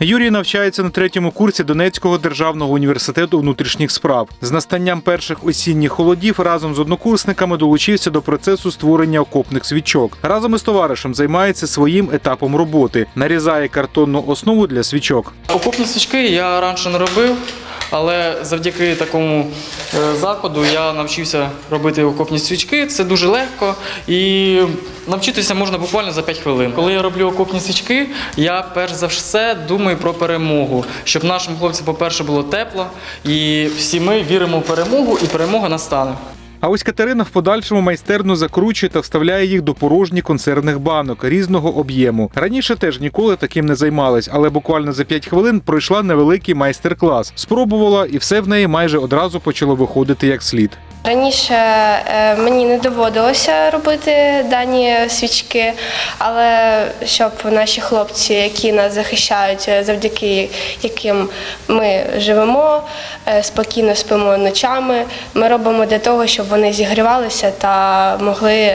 Юрій навчається на третьому курсі Донецького державного університету внутрішніх справ. З настанням перших осінніх холодів разом з однокурсниками долучився до процесу створення окопних свічок. Разом із товаришем займається своїм етапом роботи, нарізає картонну основу для свічок. Окопні свічки я раніше не робив, але завдяки такому заходу я навчився робити окопні свічки. Це дуже легко і навчитися можна буквально за 5 хвилин. Коли я роблю окопні свічки, я перш за все думаю про перемогу, щоб нашим хлопцям, по-перше, було тепло, і всі ми віримо в перемогу, і перемога настане. А ось Катерина в подальшому майстерно закручує та вставляє їх до порожніх консервних банок різного об'єму. Раніше теж ніколи таким не займалась, але буквально за 5 хвилин пройшла невеликий майстер-клас. Спробувала, і все в неї майже одразу почало виходити як слід. Раніше е, мені не доводилося робити дані свічки, але щоб наші хлопці, які нас захищають, е, завдяки яким ми живемо, е, спокійно спимо ночами, ми робимо для того, щоб вони зігрівалися та могли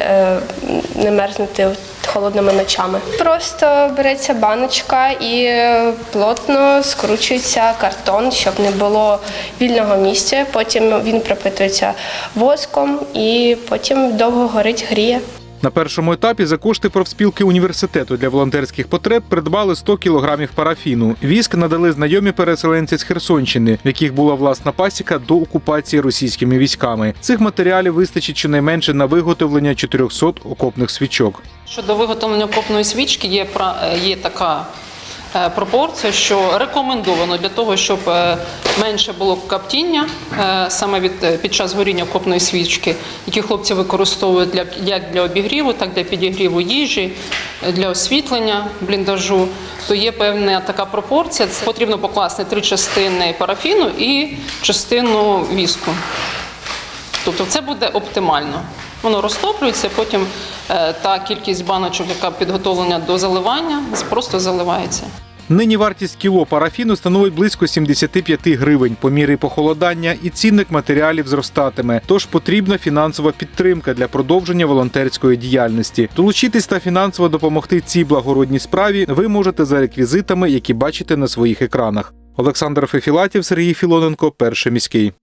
не мерзнути холодними ночами. Просто береться баночка і е, плотно скручується картон, щоб не було вільного місця. Потім він пропитується воском і потім довго горить, гріє. На першому етапі за кошти профспілки університету для волонтерських потреб придбали 100 кілограмів парафіну. Віск надали знайомі переселенці з Херсонщини, в яких була власна пасіка до окупації російськими військами. Цих матеріалів вистачить щонайменше на виготовлення 400 окопних свічок. Щодо виготовлення окопної свічки є, е, є така е, пропорція, що рекомендовано для того, щоб е, менше було коптіння е, саме від, під час горіння окопної свічки, які хлопці використовують для, як для обігріву, так і для підігріву їжі, для освітлення бліндажу, то є певна така пропорція. Це потрібно покласти три частини парафіну і частину віску. Тобто це буде оптимально. Воно розтоплюється, потім е, та кількість баночок, яка підготовлена до заливання, просто заливається. Нині вартість кіло парафіну становить близько 75 гривень. По мірі похолодання і цінник матеріалів зростатиме. Тож потрібна фінансова підтримка для продовження волонтерської діяльності. Долучитись та фінансово допомогти цій благородній справі ви можете за реквізитами, які бачите на своїх екранах. Олександр Фефілатів, Сергій Філоненко, перший міський.